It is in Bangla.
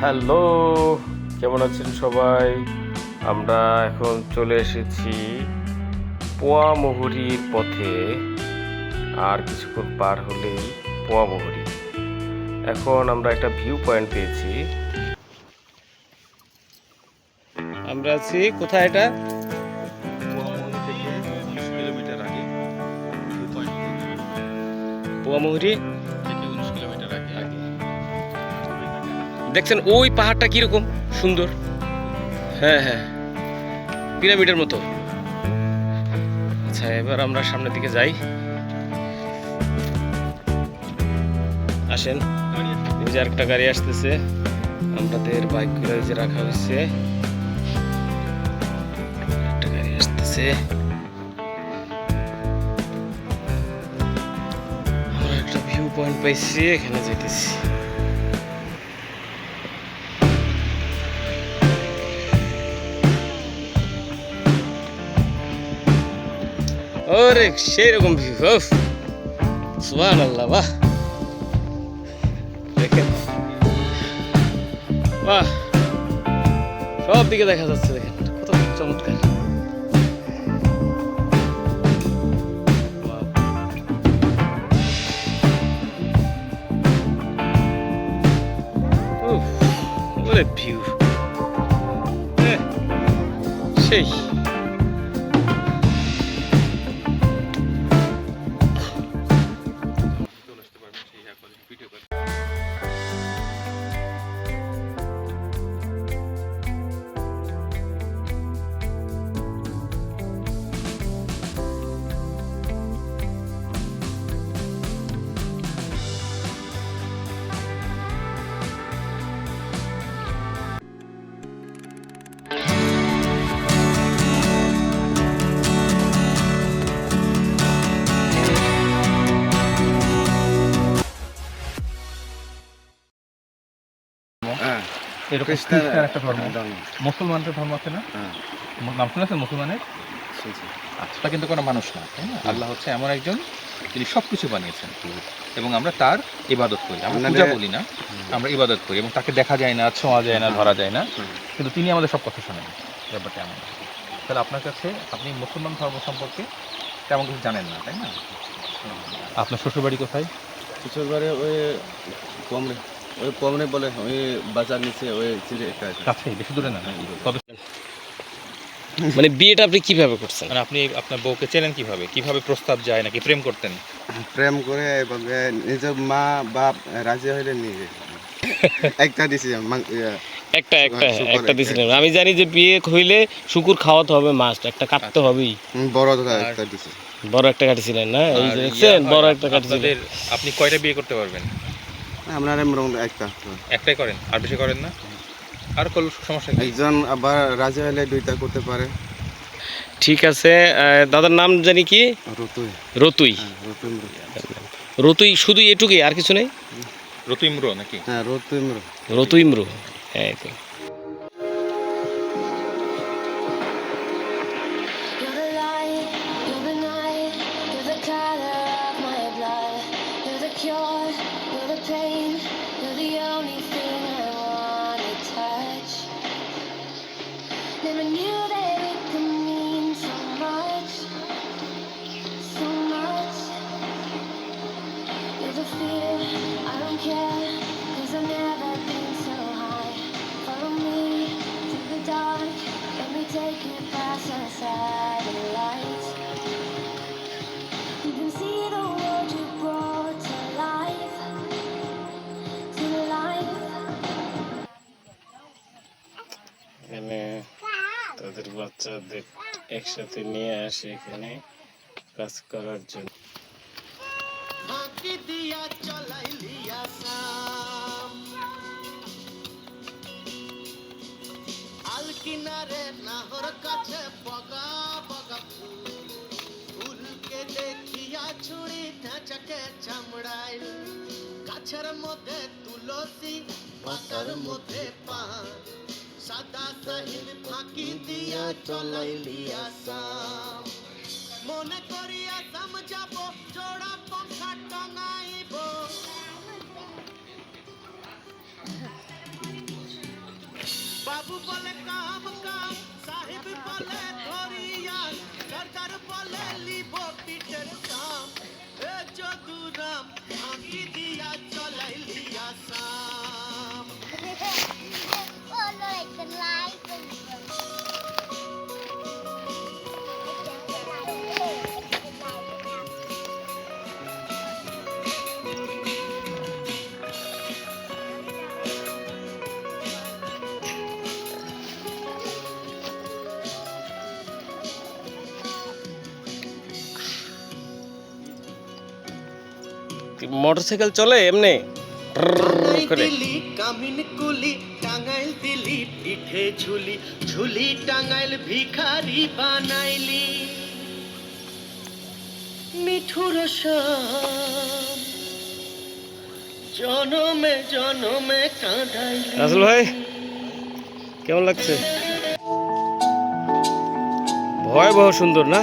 হ্যালো কেমন আছেন সবাই? আমরা এখন চলে এসেছি পোয়ামহুরির পথে। আর কিছুক্ষণ পার হলেই পোয়ামহুরি এখন আমরা একটা ভিউ পয়েন্ট পেয়েছি। আমরা আছি কোথায় এটা? কিলোমিটার আগে। ভিউ পয়েন্ট পোয়ামহুরি দেখছেন ওই পাহাড়টা কীরকম? সুন্দর। হ্যাঁ হ্যাঁ। পিরামিডের মতো। আচ্ছা এবার আমরা সামনের দিকে যাই। আসেন। ওই যে আরেকটা গাড়ি আসতেছে। আমাদের বাইকগুলো যে রাখা হয়েছে। একটা গাড়ি আসতেছে। আমরা একটা ভিউ পয়েন্ট পাইছি, এখানে যেতেছি ওরে সেই রকম ভিউ উফ। সুবহান আল্লাহ বাহ। দেখেন। বাহ। সব দিকে দেখা যাচ্ছে দেখেন। কত চমৎকার। what a view. Eh, সেই। এরকম খ্রিস্টান একটা ধর্ম। ধর্ম। মুসলমানদের ধর্ম আছে না? হ্যাঁ। নাম শুনেছেন মুসলমানের? শুনছি। আচ্ছা কিন্তু কোনো মানুষ না তাই না? আল্লাহ হচ্ছে এমন একজন সব কিছু বানিয়েছেন। এবং আমরা তার ইবাদত করি। আমরা পূজা বলি না আমরা ইবাদত করি এবং তাকে দেখা যায় না ছোঁয়া যায় না ধরা যায় না। কিন্তু তিনি আমাদের সব কথা শোনেন ব্যাপারটা এমন। তাহলে আপনার কাছে আপনি মুসলমান ধর্ম সম্পর্কে তেমন কিছু জানেন না তাই না? আপনার শ্বশুরবাড়ি কোথায়? শ্বশুরবাড়ি ওই কমরে। ওই কমরে বলে ওই বাজার নিচে ওই কাছে বেশি দূরে না? কত মানে বিয়েটা আপনি কীভাবে করছেন? মানে আপনি আপনার বউকে চেনেন কীভাবে? কীভাবে প্রস্তাব যায় নাকি প্রেম করতেন? প্রেম করে নিজের মা বাপ রাজি হইলে নিয়ে গেছে। একটা ইয়া, একটা একটা একটা। দিছিলেন আমি জানি যে বিয়ে হইলে শুকুর খাওয়াতে হবে মাস্ট একটা কাটতে হবেই। বড় একটা দিছি বড় একটা কাটিছিলেন না? এই দেখছেন? বড় একটা কাটিছিলেন আপনি কয়টা বিয়ে করতে পারবেন? আপনার মোটামুটি একটা। একটাই করেন? আর বেশি করেন না? আর কোনো সমস্যা একজন আবার রাজি হলে দুইটা করতে পারে। ঠিক আছে দাদার নাম জানি কি? রতুই। রতুই। হ্যাঁ রতুই রতুই শুধু এটুকুই আর কিছু নেই? রতু ইমরো নাকি? হ্যাঁ রতুই রতু ইমরু। হ্যাঁ এখানে তাদের বাচ্চাদের একসাথে নিয়ে আসে এখানে কাজ করার জন্য। কিনারে নাহর কাছে বগা বগা ফুল। ফুলকে দেখিয়া ছুরি ঢাঁচাকে চামড়াইল গাছের মধ্যে তুলসী, পাতার মধ্যে পান। সাদা সাহিল ফাঁকি দিয়া চলাইলি আসাম। মনে করিয়া যাব জোড়া পঙ্খা টঙাইব বাবু বলে কাম কাম মোটরসাইকেল চলে এমনি? করে। কামিন কুলি টাঙ্গাইল দিলি পিঠে ঝুলি ঝুলি টাঙ্গাইল ভিখারি বানাইলি। মিঠুর শ্যাম জনমে জনমে কাঁদাইলি। রাসেল ভাই কেমন লাগছে? ভয়াবহ সুন্দর না?